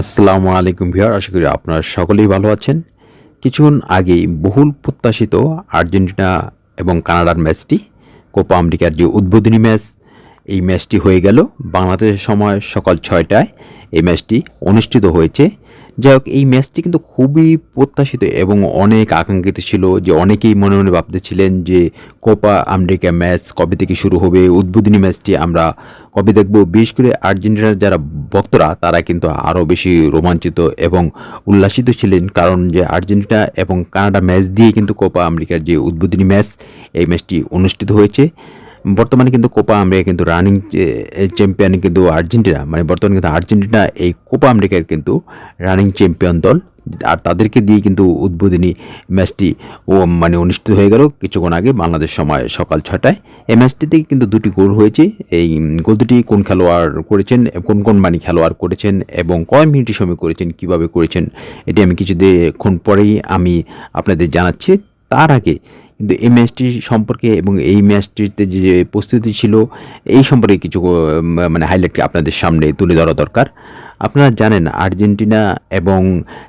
আসসালামু আলাইকুম ভিউয়ার, আশা করি আপনারা সকলেই ভালো আছেন। কিছুক্ষণ আগেই বহুল প্রত্যাশিত আর্জেন্টিনা এবং কানাডার ম্যাচটি কোপা আমেরিকার যে উদ্বোধনী ম্যাচ এই ম্যাচটি হয়ে গেল। বাংলাদেশের সময় সকাল ছয়টায় এই ম্যাচটি অনুষ্ঠিত হয়েছে। যাই হোক, এই ম্যাচটি কিন্তু খুবই প্রত্যাশিত এবং অনেক আকাঙ্ক্ষিত ছিল যে অনেকেই মনে মনে ভাবতেছিলেন যে কোপা আমেরিকা ম্যাচ কবে থেকে শুরু হবে, উদ্বোধনী ম্যাচটি আমরা কবে দেখব। বিশেষ করে আর্জেন্টিনার যারা ভক্তরা, তারা কিন্তু আরও বেশি রোমাঞ্চিত এবং উল্লাসিত ছিলেন। কারণ যে আর্জেন্টিনা এবং কানাডা ম্যাচ দিয়ে কিন্তু কোপা আমেরিকার যে উদ্বোধনী ম্যাচ, এই ম্যাচটি অনুষ্ঠিত হয়েছে। বর্তমানে কিন্তু কোপা আমেরিকা কিন্তু রানিং চ্যাম্পিয়ন কিন্তু আর্জেন্টিনা। মানে বর্তমানে কিন্তু আর্জেন্টিনা এই কোপা আমেরিকার কিন্তু রানিং চ্যাম্পিয়ন দল। আর তাদেরকে দিয়ে কিন্তু উদ্বোধনী ম্যাচটি ও মানে অনুষ্ঠিত হয়ে গেল কিছুক্ষণ আগে বাংলাদেশ সময় সকাল ছটায়। এই ম্যাচটিতে কিন্তু দুটি গোল হয়েছে। এই গোল দুটি কোন খেলোয়াড় করেছেন, কোন কোন মানে খেলোয়াড় করেছেন এবং কয় মিনিটের সময় করেছেন, কীভাবে করেছেন, এটি আমি কিছুক্ষণ পরেই আমি আপনাদের জানাচ্ছি। তার আগে কিন্তু এই ম্যাচটি সম্পর্কে এবং এই ম্যাচটিতে যে প্রস্তুতি ছিল, এই সম্পর্কে কিছু মানে হাইলাইট আপনাদের সামনে তুলে ধরা দরকার? আপনারা জানেন আর্জেন্টিনা এবং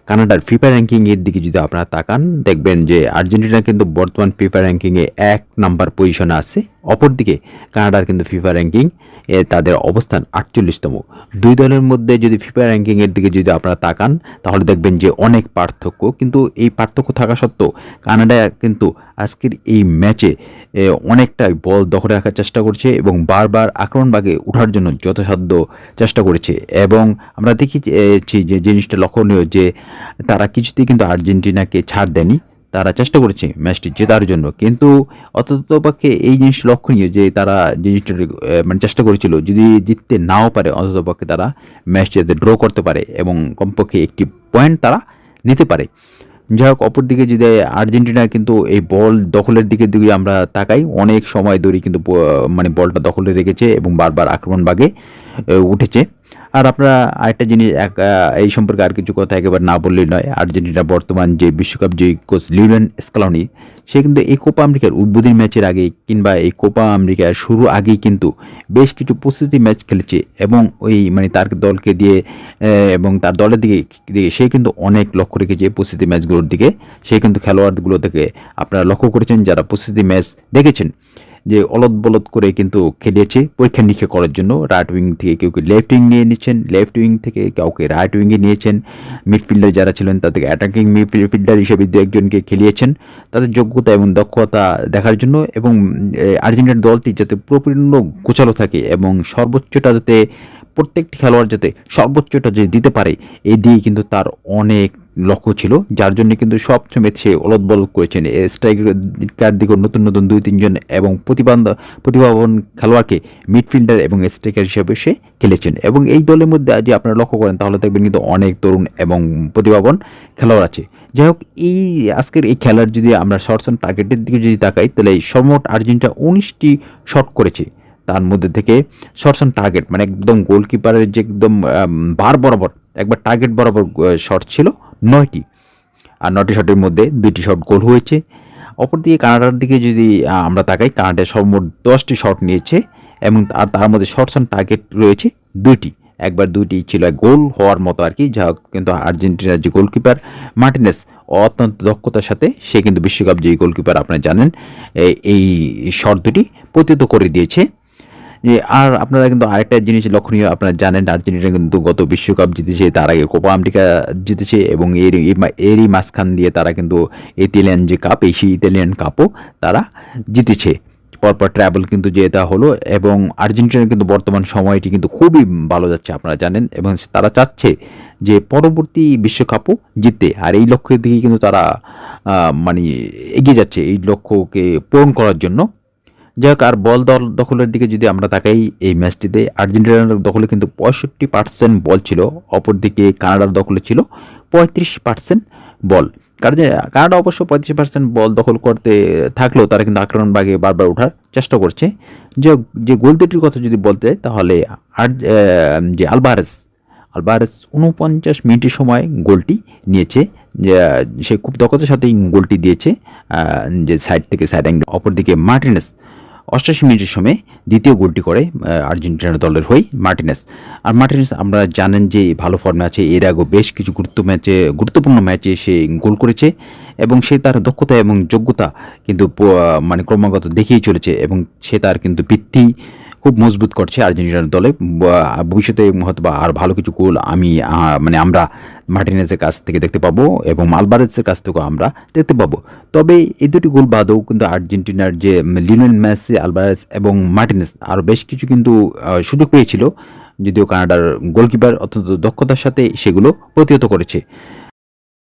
কানাডার ফিফা র্যাঙ্কিংয়ের দিকে যদি আপনারা তাকান, দেখবেন যে আর্জেন্টিনা কিন্তু বর্তমান ফিফা র্যাঙ্কিংয়ে এক নাম্বার পজিশনে আছে। অপরদিকে কানাডার কিন্তু ফিফা র্যাঙ্কিং এ তাদের অবস্থান আটচল্লিশতম। দুই দলের মধ্যে যদি ফিফা র্যাঙ্কিংয়ের দিকে যদি আপনারা তাকান, তাহলে দেখবেন যে অনেক পার্থক্য। কিন্তু এই পার্থক্য থাকা সত্ত্বেও কানাডা কিন্তু আজকের এই ম্যাচে অনেকটাই বল দখলে রাখার চেষ্টা করছে এবং বারবার আক্রমণভাগে ওঠার জন্য যথাসাধ্য চেষ্টা করেছে। এবং আমরা দেখেছি যে জিনিসটা লক্ষণীয় যে তারা কিছুতেই কিন্তু আর্জেন্টিনাকে ছাড় দেয়নি। তারা চেষ্টা করেছে ম্যাচটি জেতার জন্য। কিন্তু অন্ততপক্ষে এই জিনিস লক্ষণীয় যে তারা জিনিসটা মানে চেষ্টা করেছিল, যদি জিততে নাও পারে, অন্ততপক্ষে তারা ম্যাচটি যাতে ড্র করতে পারে এবং কমপক্ষে একটি পয়েন্ট তারা নিতে পারে। যাই হোক, অপরদিকে যদি আর্জেন্টিনা কিন্তু এই বল দখলের দিকে দিকে আমরা তাকাই, অনেক সময় ধরে কিন্তু মানে বলটা দখলে রেখেছে এবং বারবার আক্রমণ বাগে। উঠেছে। আর আপনারা আরেকটা জিনিস, এক এই সম্পর্কে আর কিছু কথা একেবারে না বললেই নয়। আর্জেন্টিনা বর্তমান যে বিশ্বকাপ যে কোচ লিওনেল স্কালনি, সে কিন্তু এই কোপা আমেরিকার উদ্বোধনী ম্যাচের আগে কিংবা এই কোপা আমেরিকার শুরু আগেই কিন্তু বেশ কিছু প্রস্তুতি ম্যাচ খেলেছে এবং ওই মানে তার দলকে দিয়ে এবং তার দলের দিকে দিকে সে কিন্তু অনেক লক্ষ্য রেখেছে প্রস্তুতি ম্যাচগুলোর দিকে। সে কিন্তু খেলোয়াড়গুলো থেকে আপনারা লক্ষ্য করেছেন যারা প্রস্তুতি ম্যাচ দেখেছেন। যে অলদ বলদ করে কিন্তু খেলিয়েছে পরীক্ষা নিরীক্ষা করার জন্য। রাইট উইং থেকে কেউ কেউ লেফট উইং নিয়ে নিচ্ছেন লেফট উইং থেকে কাউকে রাইট উইংয়ে নিয়েছেন। মিডফিল্ডার যারা ছিলেন, তাদেরকে অ্যাটাকিং মিডফিল্ডার হিসেবে দু একজনকে খেলিয়েছেন। তাদের যোগ্যতা এবং দক্ষতা দেখার জন্য এবং আর্জেন্টিনার দলটি যাতে পুরোপূর্ণ গোছালো থাকে এবং সর্বোচ্চটা যাতে প্রত্যেকটি খেলোয়াড় যাতে সর্বোচ্চটা যে দিতে পারে, এ দিয়ে কিন্তু তার অনেক লক্ষ্য ছিল, যার জন্য কিন্তু সব সময় সে ওলট বল করেছেন। স্ট্রাইকার দিকে নতুন নতুন দুই তিনজন এবং প্রতিবান্ধ প্রতিভাবান খেলোয়াড়কে মিডফিল্ডার এবং স্ট্রাইকার হিসেবে সে খেলেছেন। এবং এই দলের মধ্যে যদি আপনারা লক্ষ্য করেন, তাহলে দেখবেন কিন্তু অনেক তরুণ এবং প্রতিভাবান খেলোয়াড় আছে। যাই হোক, এই আজকের এই খেলার যদি আমরা শর্টস টার্গেটের দিকে যদি তাকাই, তাহলে এই সর্বমোট আর্জেন্টিনা উনিশটি শট করেছে। তার মধ্যে থেকে শর্টস অন টার্গেট মানে একদম গোলকিপারের যে একদম বার বরাবর, একবার টার্গেট বরাবর শট ছিল। নয়টি। আর নয়টি শটের মধ্যে দুইটি শট গোল হয়েছে। অপরদিকে কানাডার দিকে যদি আমরা তাকাই, কানাডা সর্বমোট দশটি শট নিয়েছে এবং আর তার মধ্যে শর্টস অন টার্গেট রয়েছে দুইটি। একবার দুইটি ছিল গোল হওয়ার মতো আর কি, যা কিন্তু আর্জেন্টিনার যে গোলকিপার মার্টিনেস অত্যন্ত দক্ষতার সাথে সে কিন্তু বিশ্বকাপ যে গোলকিপার আপনারা জানেন এই শট দুটি প্রতিহত করে দিয়েছে। যে আর আপনারা কিন্তু আরেকটা জিনিস লক্ষণীয় আপনারা জানেন আর্জেন্টিনা কিন্তু গত বিশ্বকাপ জিতেছে, তার আগে কোপা আমেরিকা জিতেছে এবং এর এরই মাঝখান দিয়ে তারা কিন্তু ইতালিয়ান যে কাপ এই সেই ইতালিয়ান কাপও তারা জিতেছে। পরপর ট্রাভেল কিন্তু যেটা হলো এবং আর্জেন্টিনার কিন্তু বর্তমান সময়টি কিন্তু খুবই ভালো যাচ্ছে আপনারা জানেন এবং তারা চাচ্ছে যে পরবর্তী বিশ্বকাপও জিততে। আর এই লক্ষ্যের দিকে কিন্তু তারা মানে এগিয়ে যাচ্ছে এই লক্ষ্যকে পূরণ করার জন্য। যাই হোক আর বল দল দখলের দিকে যদি আমরা তাকাই, এই ম্যাচটিতে আর্জেন্টিনার দখলে কিন্তু পঁয়ষট্টি পার্সেন্ট বল ছিল, অপরদিকে কানাডার দখলে ছিল পঁয়ত্রিশ পার্সেন্ট বল। কারণ, কানাডা অবশ্য পঁয়ত্রিশ পার্সেন্ট বল দখল করতে থাকলেও তারা কিন্তু আক্রমণ ভাগে বারবার ওঠার চেষ্টা করছে। যে যে গোল দুটির কথা যদি বলতে যাই, তাহলে আর যে আলবারেস আলবারেস উনপঞ্চাশ মিনিটের সময় গোলটি নিয়েছে সে খুব দক্ষতার সাথেই গোলটি দিয়েছে যে সাইড থেকে সাইড অ্যাঙ্গেল অপরদিকে মার্টিনেস। অষ্টাশি মিনিটের সময় দ্বিতীয় গোলটি করে আর্জেন্টিনা দলের হয়ে মার্টিনেস। আর মার্টিনেস, আমরা জানেন যে ভালো ফর্মে আছে, এর আগেও বেশ কিছু গুরুত্ব ম্যাচে, গুরুত্বপূর্ণ ম্যাচে সে গোল করেছে এবং সে তার দক্ষতা এবং যোগ্যতা কিন্তু মানে ক্রমাগত দেখিয়ে চলেছে এবং সে তার কিন্তু ভিত্তি খুব মজবুত করছে আর্জেন্টিনার দলে। ভবিষ্যতে হয়তো বা আর ভালো কিছু গোল আমি মানে আমরা মার্টিনেজের কাছ থেকে দেখতে পাবো এবং আলবারেজের কাছ থেকেও আমরা দেখতে পাবো। তবে এই দুটি গোল বাদেও কিন্তু আর্জেন্টিনার যে লিওনেল মেসি আলবারেজ এবং মার্টিনেস আরও বেশ কিছু কিন্তু সুযোগ পেয়েছিল। যদিও কানাডার গোলকিপার অত্যন্ত দক্ষতার সাথে সেগুলো প্রতিহত করেছে।